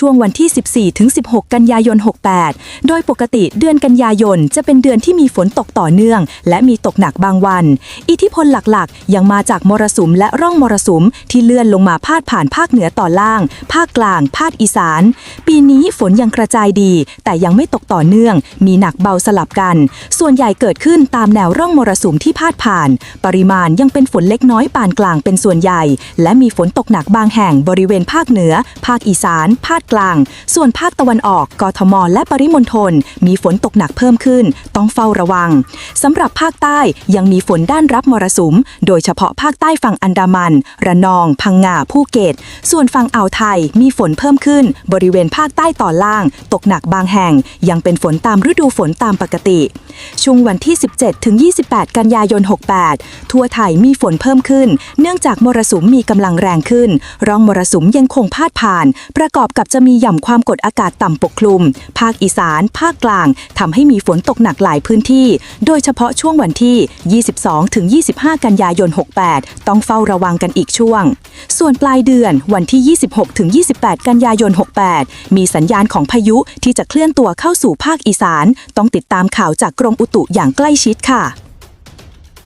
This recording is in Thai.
ช่วงวันที่ 14ถึง16 กันยายน 68 โดยปกติเดือนกันยายนจะเป็นเดือนที่มีฝนตกต่อเนื่อง และมีตกหนักบางวัน อิทธิพลหลักๆ ยังมาจากมรสุมและร่องมรสุมที่เลื่อนลงมาพาดผ่านภาคเหนือตอนล่าง ภาคกลาง ภาคอีสาน ปีนี้ฝนยังกระจายดี แต่ยังไม่ตกต่อเนื่อง มีหนักเบาสลับกัน ส่วนใหญ่เกิดขึ้นตามแนวร่องมรสุมที่พาดผ่าน ปริมาณยังเป็นฝนเล็กน้อยปานกลางเป็นส่วนใหญ่ และมีฝนตกหนักบางแห่งบริเวณภาคเหนือ ภาคอีสาน ภาคกลาง ส่วนภาคตะวันออก กทม และปริมณฑลมีฝนตกหนักเพิ่มขึ้น ต้องเฝ้าระวังสำหรับภาคใต้ยังมีฝนด้านรับมรสุม โดยเฉพาะภาคใต้ฝั่งอันดามัน ระนอง พังงาภูเก็ต ส่วนฝั่งอ่าวไทยมีฝนเพิ่มขึ้น บริเวณภาคใต้ตอนล่าง ตกหนักบางแห่ง ยังเป็นฝนตามฤดูฝนตามปกติ ช่วงวันที่ 17 ถึง 28 กันยายน 68 ทั่วไทยมีฝนเพิ่มขึ้น เนื่องจากมรสุมมีกำลังแรงขึ้น ร่องมรสุมยังคงพาดผ่าน ประกอบกับจะมีหย่อมความกดอากาศต่ำปกคลุม ภาคอีสาน ภาคกลางทำให้มีฝนตกหนักหลายพื้นที่ โดยเฉพาะช่วงวันที่ 22 ถึง 25 กันยายน 68 ต้องเฝ้าระวังกันอีกช่วง ส่วนปลายเดือนวันที่ 26 ถึง 28 กันยายน 68 มีสัญญาณของพายุที่จะเคลื่อนตัวเข้าสู่ภาคอีสาน ต้องติดตามข่าวจากกรมอุตุอย่างใกล้ชิดค่ะ